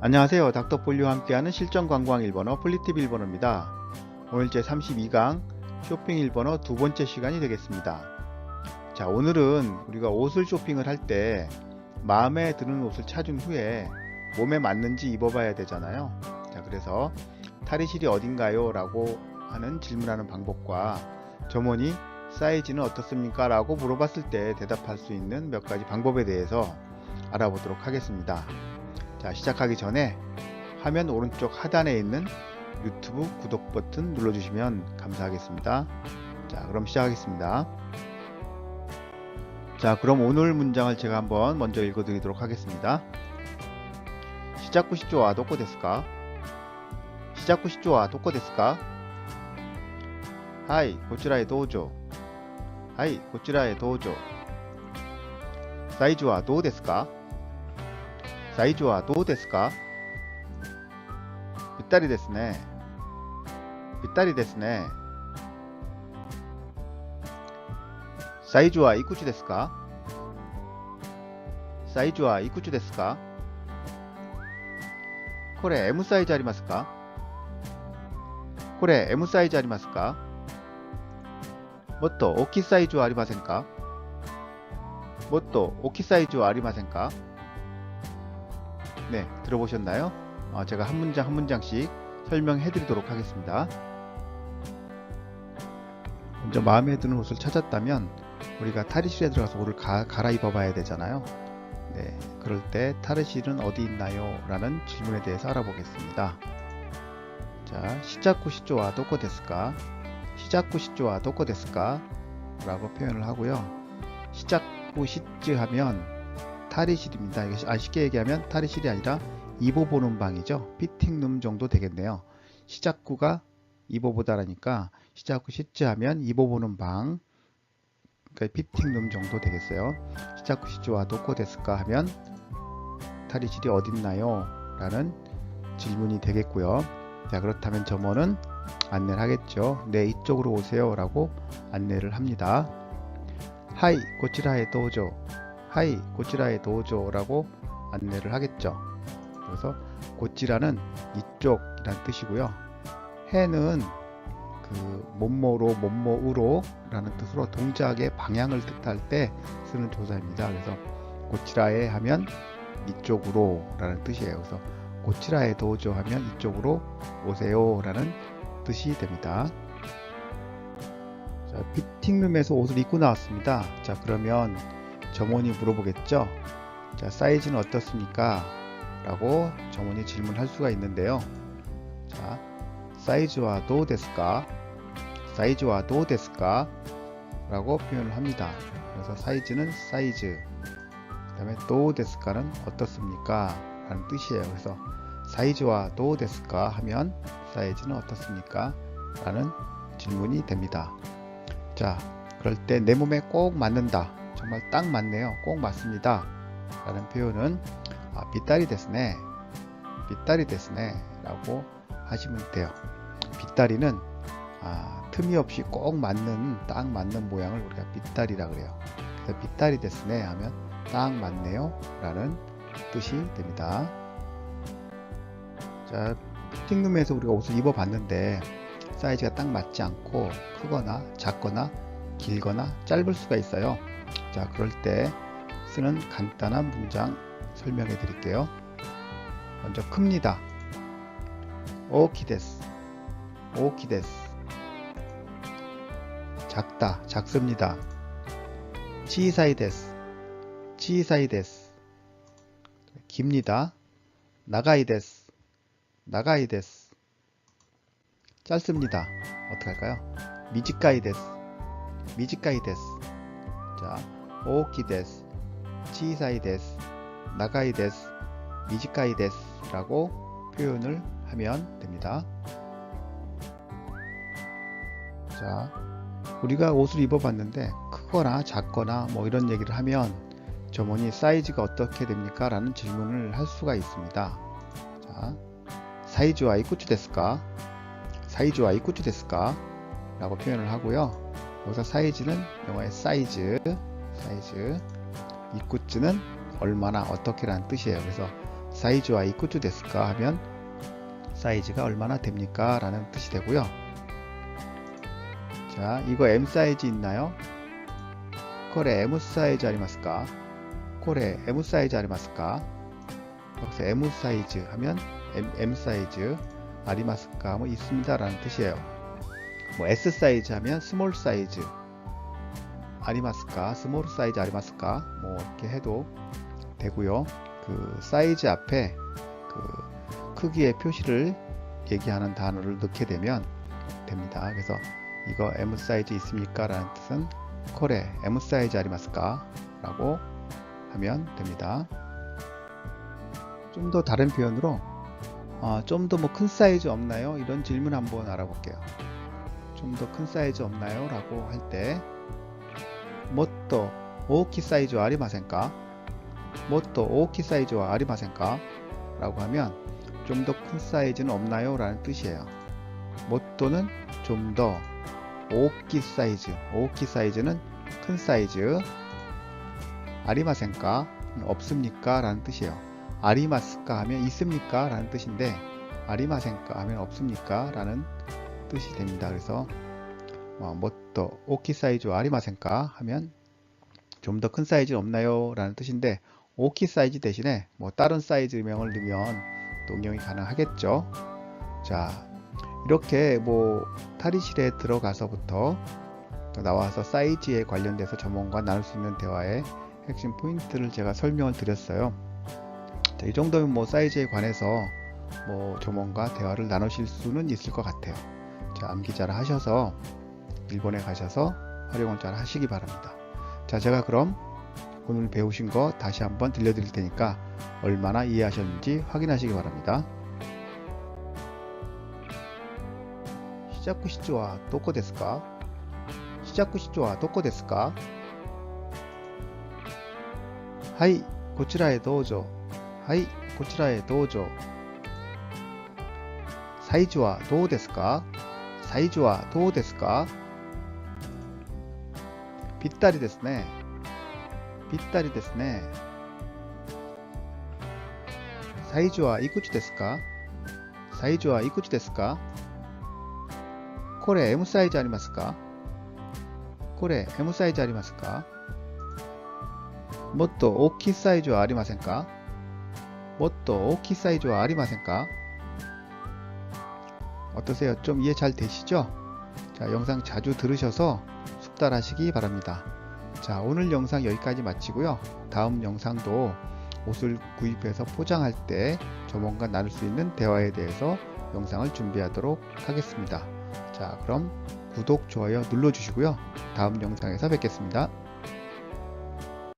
안녕하세요. 닥터폴리와 함께하는 실전 관광 일본어 플리팁 일본어입니다. 오늘 제 32강 쇼핑 일본어 두 번째 시간이 되겠습니다. 자, 오늘은 우리가 옷을 쇼핑을 할 때 마음에 드는 옷을 찾은 후에 몸에 맞는지 입어봐야 되잖아요. 자, 그래서 탈의실이 어딘가요? 라고 하는 질문하는 방법과 점원이 사이즈는 어떻습니까? 라고 물어봤을 때 대답할 수 있는 몇 가지 방법에 대해서 알아보도록 하겠습니다. 자, 시작하기 전에 화면 오른쪽 하단에 있는 유튜브 구독 버튼 눌러주시면 감사하겠습니다. 자, 그럼 시작하겠습니다. 자, 그럼 오늘 문장을 제가 한번 먼저 읽어드리도록 하겠습니다. 시작구 시조와 도코 데스까? 시작구 시조와 도코 데스까? 하이, 고치라에 도우조. 하이, 고치라에 도우조. 사이즈와 도우 데스까? サイズはどうですか？ぴったりですね。ぴったりですね。サイズはいくつですか？サイズはいくつですか？これ M サイズありますか？これ M サイズありますか？もっと大きいサイズはありませんか？もっと大きいサイズはありませんか？ 네, 들어보셨나요? 어, 제가 한 문장 한 문장씩 설명해 드리도록 하겠습니다. 먼저 마음에 드는 옷을 찾았다면 우리가 탈의실에 들어가서 옷을 가, 갈아입어 봐야 되잖아요. 네, 그럴 때 탈의실은 어디 있나요? 라는 질문에 대해서 알아보겠습니다. 자, 시작구 시조와 도코 데스까? 시작구 시조와 도코 데스까? 라고 표현을 하고요. 시작구 시즈 하면 탈의실입니다. 이게 아, 쉽게 얘기하면 탈의실이 아니라 입어보는 방이죠. 피팅룸 정도 되겠네요. 시작구가 입어보다라니까 시작구 시즈 하면 입어보는 방 그러니까 피팅룸 정도 되겠어요. 시작구 시즈와 도코 데스까 하면 탈의실이 어딨나요? 라는 질문이 되겠고요. 자 그렇다면 점원은 안내를 하겠죠. 네 이쪽으로 오세요 라고 안내를 합니다. 하이 고치라에 도우죠. 하이 고치라의 도조라고 안내를 하겠죠. 그래서 고치라는 이쪽이란 뜻이고요. 해는 그 뭐뭐로 뭐뭐으로 라는 뜻으로 동작의 방향을 뜻할 때 쓰는 조사입니다. 그래서 고치라에 하면 이쪽으로 라는 뜻이에요. 그래서 고치라에 도조 하면 이쪽으로 오세요 라는 뜻이 됩니다. 자, 피팅룸에서 옷을 입고 나왔습니다. 자, 그러면 점원이 물어보겠죠. 자, 사이즈는 어떻습니까? 라고 점원이 질문할 수가 있는데요. 자, 사이즈와 도 데스까? 사이즈와 도 데스까? 라고 표현을 합니다. 그래서 사이즈는 사이즈, 그 다음에 도 데스까는 어떻습니까? 라는 뜻이에요. 그래서 사이즈와 도 데스까 하면 사이즈는 어떻습니까? 라는 질문이 됩니다. 자, 그럴 때 내 몸에 꼭 맞는다. 정말 딱 맞네요. 꼭 맞습니다. 라는 표현은 아, 빗다리 데스네. 빗다리 데스네. 라고 하시면 돼요. 빗다리는 아, 틈이 없이 꼭 맞는 딱 맞는 모양을 우리가 빗다리라 그래요. 그래서 빗다리 데스네 하면 딱 맞네요. 라는 뜻이 됩니다. 자, 피팅룸에서 우리가 옷을 입어봤는데 사이즈가 딱 맞지 않고 크거나 작거나 길거나 짧을 수가 있어요. 자, 그럴 때 쓰는 간단한 문장 설명해 드릴게요. 먼저 큽니다. 오키데스. 오키데스. 작다. 작습니다. 치사이데스. 치사이데스. 깁니다. 나가이데스. 나가이데스. 짧습니다. 어떻게 할까요? 미지카이데스. 미지카이데스. 자, 오키 데스, 치사이 데스, 나가이 데스, 미지카이 데스 라고 표현을 하면 됩니다. 자, 우리가 옷을 입어봤는데 크거나 작거나 뭐 이런 얘기를 하면 점원이 사이즈가 어떻게 됩니까? 라는 질문을 할 수가 있습니다. 자, 사이즈와 이쿠츠 데스까? 사이즈와 이쿠츠 데스까? 라고 표현을 하고요. 거기서 사이즈는 영어의 사이즈, 사이즈. 이쿠츠는 얼마나 어떻게라는 뜻이에요. 그래서 사이즈와 이쿠츠 됐을까 하면 사이즈가 얼마나 됩니까? 라는 뜻이 되고요. 자, 이거 M 사이즈 있나요? 코레 M 사이즈 아리마스까? 코레 M 사이즈 아리마스까? 여기서 M 사이즈 하면 M, M 사이즈 아리마스까? 뭐 있습니다라는 뜻이에요. 뭐 S 사이즈 하면 스몰 사이즈 아리마스카 스몰 사이즈 아리마스카 뭐 이렇게 해도 되고요. 그 사이즈 앞에 그 크기의 표시를 얘기하는 단어를 넣게 되면 됩니다. 그래서 이거 M 사이즈 있습니까? 라는 뜻은 코레 M 사이즈 아리마스까? 라고 하면 됩니다. 좀 더 다른 표현으로 아, 어, 좀더 뭐 큰 사이즈 없나요? 이런 질문 한번 알아볼게요. 좀 더 큰 사이즈 없나요? 라고 할 때 뭣도 오키 사이즈 ありませんか? 뭣도 오키 사이즈와 ありませんか? 라고 하면 좀 더 큰 사이즈는 없나요? 라는 뜻이에요. 뭣도는 좀 더 오키 사이즈, 오키 사이즈는 큰 사이즈 ありませんか? 없습니까? 라는 뜻이에요. ありますか? 하면 있습니까? 라는 뜻인데 ありませんか? 하면 없습니까? 라는 뜻이 됩니다. 그래서 어, 뭐또 오키 사이즈 아리마센까 하면 좀 더 큰 사이즈 없나요? 라는 뜻인데 오키 사이즈 대신에 뭐 다른 사이즈 음영을 넣으면 동경이 가능하겠죠. 자 이렇게 뭐 탈의실에 들어가서부터 나와서 사이즈에 관련돼서 전문가 나눌 수 있는 대화의 핵심 포인트를 제가 설명을 드렸어요. 자, 이 정도면 뭐 사이즈에 관해서 뭐 전문가 대화를 나누실 수는 있을 것 같아요. 자, 암기자를 하셔서 일본에 가셔서 활용원자를 하시기 바랍니다. 자, 제가 그럼 오늘 배우신 거 다시 한번 들려드릴 테니까 얼마나 이해하셨는지 확인하시기 바랍니다. 시작구 시조와 도코 데스까? 시작구 시조와 도코 데스까? 하이, 고치라에 도우죠. 하이, 고치라에 도우죠. 사이즈와 도우 데스까? サイズはどうですか？ぴったりですね。ぴったりですね。サイズはいくつですか？サイズはいくつですか？これ M サイズありますか？これ M サイズありますか？もっと大きいサイズはありませんか？もっと大きいサイズはありませんか？ 어떠세요? 좀 이해 잘 되시죠? 자, 영상 자주 들으셔서 숙달하시기 바랍니다. 자, 오늘 영상 여기까지 마치고요. 다음 영상도 옷을 구입해서 포장할 때 점원과 나눌 수 있는 대화에 대해서 영상을 준비하도록 하겠습니다. 자, 그럼 구독, 좋아요 눌러주시고요. 다음 영상에서 뵙겠습니다.